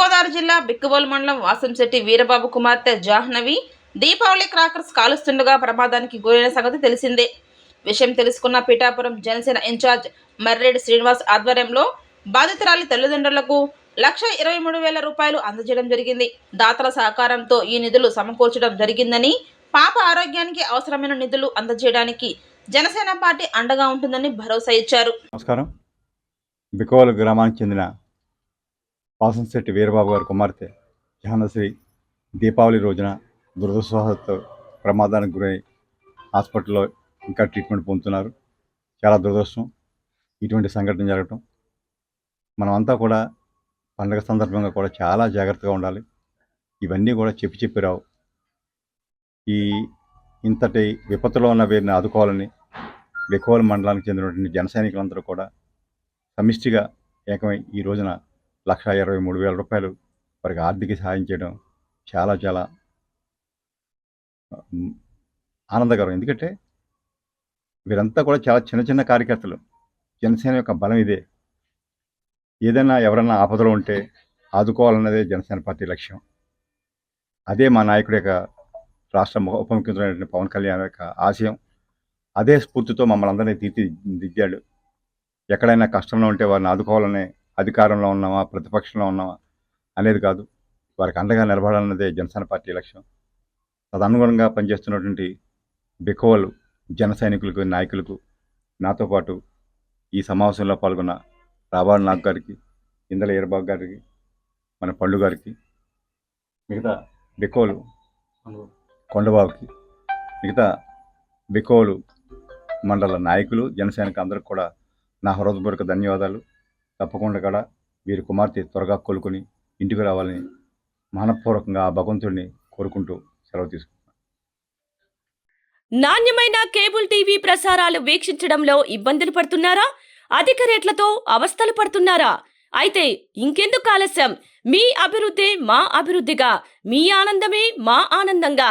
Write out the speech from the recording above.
గోదావరి జిల్లా బిక్కుబోలు మండలం వాసంశెట్టి వీరబాబు కుమార్తె జాహ్నవి దీపావళి క్రాకర్స్ కాలుస్తుండగా ప్రమాదానికి గురైన సంగతి తెలిసిందే. విషయం తెలుసుకున్న పిఠాపురం జనసేన ఇన్ఛార్జ్ మర్రెడ్డి శ్రీనివాస్ ఆధ్వర్యంలో బాధితురాలి తల్లిదండ్రులకు లక్ష ఇరవై మూడు వేల రూపాయలు అందజేయడం జరిగింది. దాతల సహకారంతో ఈ నిధులు సమకూర్చడం జరిగిందని పాప ఆరోగ్యానికి అవసరమైన నిధులు అందజేయడానికి జనసేన పార్టీ అండగా ఉంటుందని భరోసా ఇచ్చారు. నమస్కారం. బికోవల్ గ్రామానికి చెందిన వాసంశెట్టి వీరబాబు గారి కుమార్తె జానశ్రీ దీపావళి రోజున దురదృష్టవశాత్తు ప్రమాదానికి గురై హాస్పిటల్లో ఇంకా ట్రీట్మెంట్ పొందుతున్నారు. చాలా దురదృష్టం. ఇటువంటి సంఘటన జరగటం. మనమంతా కూడా పండగ సందర్భంగా కూడా చాలా జాగ్రత్తగా ఉండాలి. ఇవన్నీ కూడా చెప్పి చెప్పి రావు. ఈ ఇంతటి విపత్తులో ఉన్న వీరిని ఆదుకోవాలని బికోవల్ మండలానికి చెందినటువంటి జన సైనికులందరూ కూడా సమిష్టిగా ఏకమై ఈ రోజున లక్ష ఇరవై మూడు వేల రూపాయలు వారికి ఆర్థిక సహాయం చేయడం చాలా చాలా ఆనందకరం. ఎందుకంటే వీరంతా కూడా చాలా చిన్న చిన్న కార్యకర్తలు. జనసేన యొక్క బలం ఇదే. ఏదైనా ఎవరన్నా ఆపదలో ఉంటే ఆదుకోవాలన్నదే జనసేన పార్టీ లక్ష్యం. అదే మా నాయకుడి యొక్క రాష్ట్ర ఉప ముఖ్యమంత్రి పవన్ కళ్యాణ్ యొక్క ఆశయం. అదే స్ఫూర్తితో మమ్మల్ని అందరినీ తీర్చిదిద్దాడు. ఎక్కడైనా కష్టంలో ఉంటే వారిని ఆదుకోవాలనే అధికారంలో ఉన్నామా ప్రతిపక్షంలో ఉన్నామా అనేది కాదు. వారికి అండగా నిలబడాలన్నదే జనసేన పార్టీ లక్ష్యం. తదనుగుణంగా పనిచేస్తున్నటువంటి బికోవలు జన సైనికులకు నాయకులకు నాతో పాటు ఈ సమావేశంలో పాల్గొన్న రాబాల్ నాగ్ గారికి ఇందల ఈరబాబు గారికి మన పళ్ళు గారికి మిగతా బికోలు కొండబాబుకి మిగతా బికోలు మండల నాయకులు జనసేనకు అందరికి కూడా నా హృదయపూర్వక ధన్యవాదాలు. తప్పకుండా కూడా వీరి కుమార్తె త్వరగా కోలుకొని ఇంటికి రావాలని మనపూర్వకంగా ఆ భగవంతుడిని కోరుకుంటూ సెలవు తీసుకుంటాను నాణ్యమైన కేబుల్ టీవీ ప్రసారాలు వీక్షించడంలో ఇబ్బందులు పడుతున్నారా? అధిక రేట్లతో అవస్థలు పడుతున్నారా? అయితే ఇంకెందుకు ఆలస్యం? మీ అభివృద్ధి మా అభివృద్ధిగా మీ ఆనందమే మా ఆనందంగా.